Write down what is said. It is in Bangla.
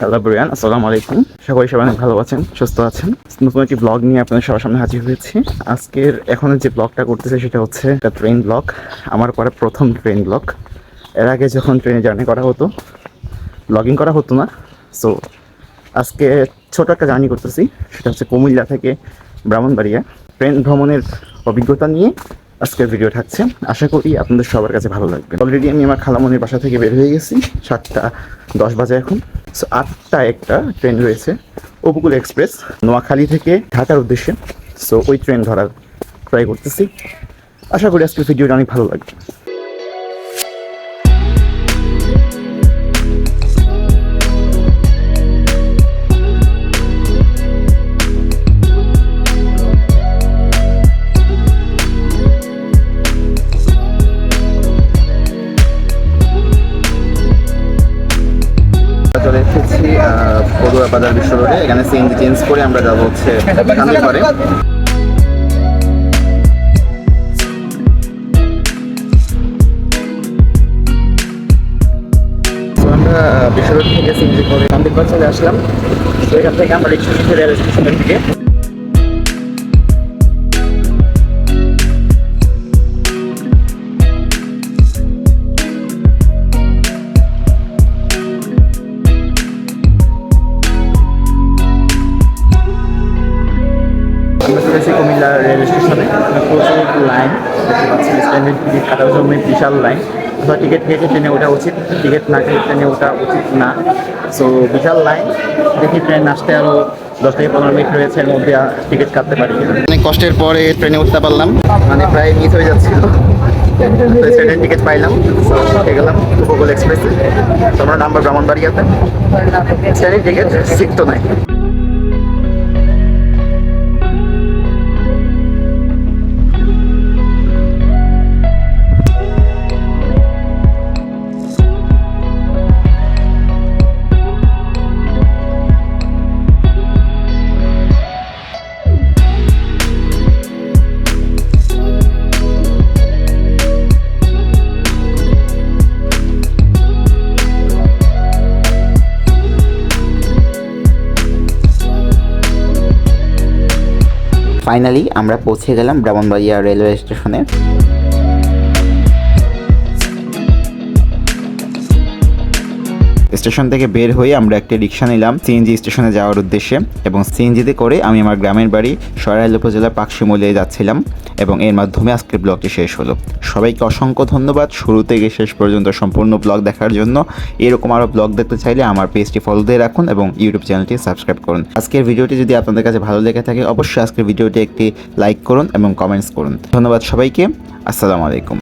হ্যালো ব্রিয়ান আসসালামু আলাইকুম করি সবাই অনেক ভালো আছেন, সুস্থ আছেন। নতুন একটি ব্লগ নিয়ে আপনাদের সবার সামনে হাজির হয়েছি। আজকের এখন যে ব্লগটা করতেছে সেটা হচ্ছে একটা ট্রেন ব্লগ আমার করা প্রথম ট্রেন ব্লগ এর আগে যখন ট্রেনে জার্নি করা হতো ব্লগিং করা হতো না। সো আজকে ছোট একটা জার্নি করতেছি, সেটা হচ্ছে কুমিল্লা থেকে ব্রাহ্মণবাড়িয়া। ট্রেন ভ্রমণের অভিজ্ঞতা নিয়ে আজকের ভিডিও থাকছে। আশা করি আপনাদের সবার কাছে ভালো লাগবে। অলরেডি আমি আমার খালামনির বাসা থেকে বের হয়ে গেছি, সাতটা দশ বাজে এখন। সো আটটা একটা ট্রেন রয়েছে উপকূল এক্সপ্রেস, নোয়াখালী থেকে ঢাকার উদ্দেশ্যে। সো ওই ট্রেন ধরার ট্রাই করতেছি। আশা করি আজকের ভিডিওটা অনেক ভালো লাগবে। চলে এসেছি পড়ুয়া বাজার বিশ্ব রোডে এখানে সিএনজি চেঞ্জ করে আমরা যাব হচ্ছে কান্দিপাড়ে আমরা বিশ্বরোড থেকে সিএনজি করে কান্দিপাড় চলে আসলাম। তো এখান থেকে আমরা রিক্সা রেল স্টেশনের দিকে কুমিল্লা রেল স্টেশনে প্রচুর লাইন দেখতে পাচ্ছি স্ট্যান্ডার্ড টিকিট বিশাল লাইন অথবা টিকিট কেটে ট্রেনে ওঠা উচিত টিকিট না কেটে ট্রেনে ওঠা উচিত না। সো বিশাল লাইন দেখি ট্রেন আসতে আরও দশ থেকে পনেরো মিনিট রয়েছে, এর মধ্যে টিকিট কাটতে পারি অনেক কষ্টের পরে ট্রেনে উঠতে পারলাম। মানে প্রায় মিস হয়ে যাচ্ছিল। ট্রেনের টিকিট পাইলাম। উঠে গেলাম উপকূল এক্সপ্রেসে তো আমরা নাম্বার ব্রাহ্মণবাড়িয়াতে। ট্রেনের টিকিট সিট তো নাই। ফাইনালি আমরা পৌঁছে গেলাম ব্রাহ্মণবাড়িয়া রেলওয়ে স্টেশনে স্টেশন থেকে বের হয়ে আমরা একটা রিক্সা নিলাম সিএনজি স্টেশনে যাওয়ার উদ্দেশ্যে এবং সিএনজিতে করে আমি আমার গ্রামের বাড়ি সরাইল উপজেলার পাকশিমুলিয়ে যাচ্ছিলাম এবং এর মাধ্যমে আজকের ব্লগটি শেষ হলো। সবাইকে অসংখ্য ধন্যবাদ। শুরু থেকে শেষ পর্যন্ত সম্পূর্ণ ব্লগ দেখার জন্য এরকম আরও ব্লগ দেখতে চাইলে আমার পেজটি ফলো দিয়ে রাখুন এবং ইউটিউব চ্যানেলটি সাবস্ক্রাইব করুন। আজকের ভিডিওটি যদি আপনাদের কাছে ভালো লেগে থাকে, অবশ্যই আজকের ভিডিওটি একটি লাইক করুন এবং কমেন্টস করুন। ধন্যবাদ সবাইকে। আসসালামু আলাইকুম।